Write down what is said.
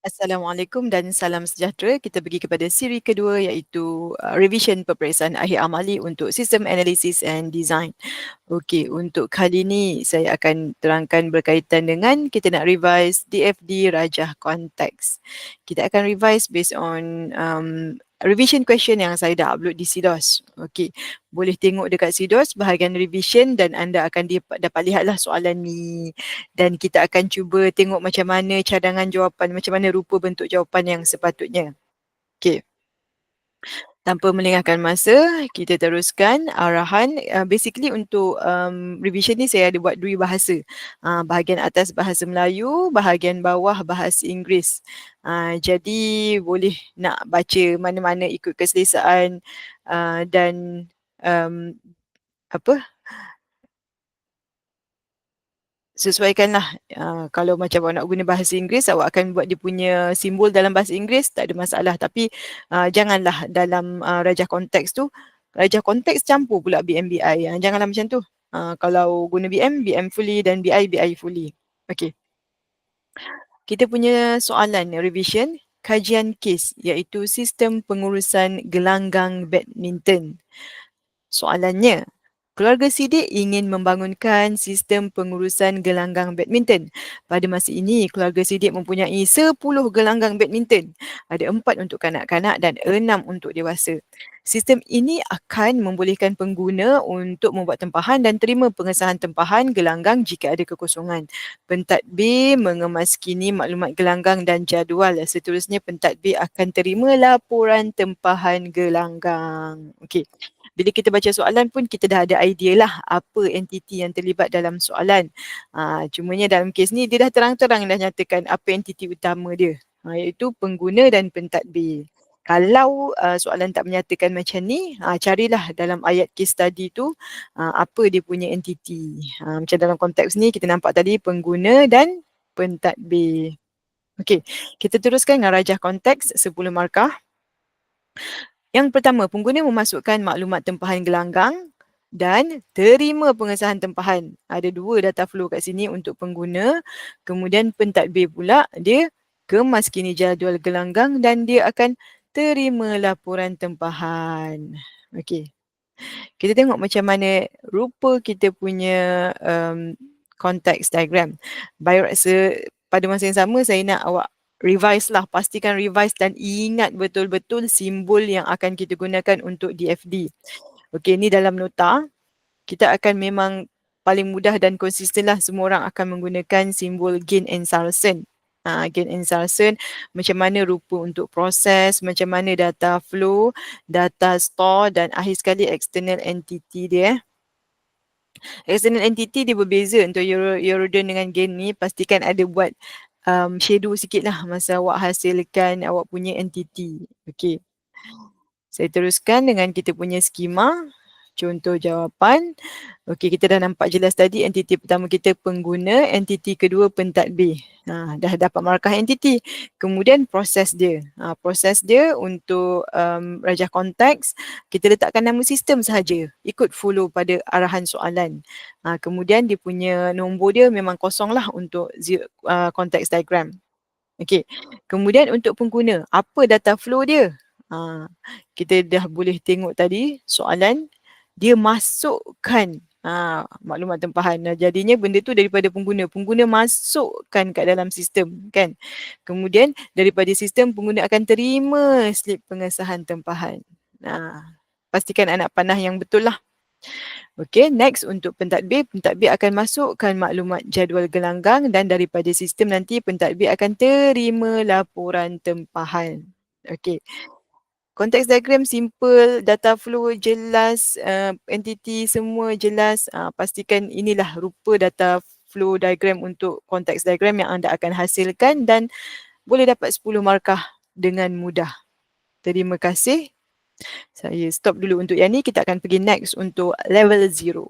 Assalamualaikum dan salam sejahtera. Kita pergi kepada siri kedua iaitu uh, revision peperiksaan akhir amali untuk System Analysis and Design. Okey, untuk kali ini saya akan terangkan berkaitan dengan kita nak revise DFD Rajah Konteks. Kita akan revise based on um, revision question yang saya dah upload di SIDOS. Okey, boleh tengok dekat SIDOS bahagian revision dan anda akan dapat lihatlah soalan ni dan kita akan cuba tengok macam mana cadangan jawapan, macam mana rupa bentuk jawapan yang sepatutnya. Okey. Tanpa melengahkan masa, kita teruskan arahan. Uh, basically untuk um, revision ni saya ada buat dua bahasa. Uh, bahagian atas bahasa Melayu, bahagian bawah bahasa Inggeris. Uh, jadi boleh nak baca mana-mana ikut keselesaan uh, dan um, apa sesuaikanlah. Uh, kalau macam awak nak guna bahasa Inggeris awak akan buat dia punya simbol dalam bahasa Inggeris tak ada masalah. Tapi uh, janganlah dalam uh, rajah konteks tu. Rajah konteks campur pula BMBI uh, janganlah macam tu. Uh, kalau guna BM BM fully dan BI BI fully. Okey. Kita punya soalan revision kajian kes iaitu sistem pengurusan gelanggang badminton. Soalannya Keluarga Sidik ingin membangunkan sistem pengurusan gelanggang badminton. Pada masa ini, keluarga Sidik mempunyai 10 gelanggang badminton. Ada 4 untuk kanak-kanak dan 6 untuk dewasa. Sistem ini akan membolehkan pengguna untuk membuat tempahan dan terima pengesahan tempahan gelanggang jika ada kekosongan. Pentadbir mengemaskini maklumat gelanggang dan jadual. Seterusnya pentadbir akan terima laporan tempahan gelanggang. Okey bila kita baca soalan pun kita dah ada idea lah apa entiti yang terlibat dalam soalan. Ha, cumanya dalam kes ni dia dah terang-terang dah nyatakan apa entiti utama dia ha, iaitu pengguna dan pentadbir. Kalau uh, soalan tak menyatakan macam ni, uh, carilah dalam ayat case study tu uh, apa dia punya entiti. Uh, macam dalam konteks ni kita nampak tadi pengguna dan pentadbir. Okey, kita teruskan dengan rajah konteks 10 markah. Yang pertama, pengguna memasukkan maklumat tempahan gelanggang dan terima pengesahan tempahan. Ada dua data flow kat sini untuk pengguna. Kemudian pentadbir pula, dia kemas kini jadual gelanggang dan dia akan terima laporan tempahan. Okey. Kita tengok macam mana rupa kita punya um, konteks diagram. Baik rasa pada masa yang sama saya nak awak revise lah, pastikan revise dan ingat betul-betul simbol yang akan kita gunakan untuk DFD. Okey, ni dalam nota. Kita akan memang paling mudah dan konsisten lah semua orang akan menggunakan simbol gain and Saracen. Ha, gain and Saracen, macam mana rupa untuk proses, macam mana data flow, data store dan akhir sekali external entity dia. External entity dia berbeza untuk Eurodon dengan gain ni pastikan ada buat um, shadow sikit lah masa awak hasilkan awak punya entity. Okay. Saya teruskan dengan kita punya skema contoh jawapan. Okey, kita dah nampak jelas tadi entiti pertama kita pengguna, entiti kedua pentadbir. Ha, dah dapat markah entiti. Kemudian proses dia. Ha, proses dia untuk um, rajah konteks, kita letakkan nama sistem sahaja. Ikut follow pada arahan soalan. Ha, kemudian dia punya nombor dia memang kosong lah untuk uh, konteks diagram. Okey, kemudian untuk pengguna, apa data flow dia? Ha, kita dah boleh tengok tadi soalan dia masukkan ha, maklumat tempahan. Jadinya benda tu daripada pengguna. Pengguna masukkan kat dalam sistem kan. Kemudian daripada sistem pengguna akan terima slip pengesahan tempahan. Nah, pastikan anak panah yang betul lah. Okay, next untuk pentadbir. Pentadbir akan masukkan maklumat jadual gelanggang dan daripada sistem nanti pentadbir akan terima laporan tempahan. Okay. Konteks diagram simple, data flow jelas, uh, entity semua jelas. Uh, pastikan inilah rupa data flow diagram untuk konteks diagram yang anda akan hasilkan dan boleh dapat 10 markah dengan mudah. Terima kasih. Saya stop dulu untuk yang ni. Kita akan pergi next untuk level 0.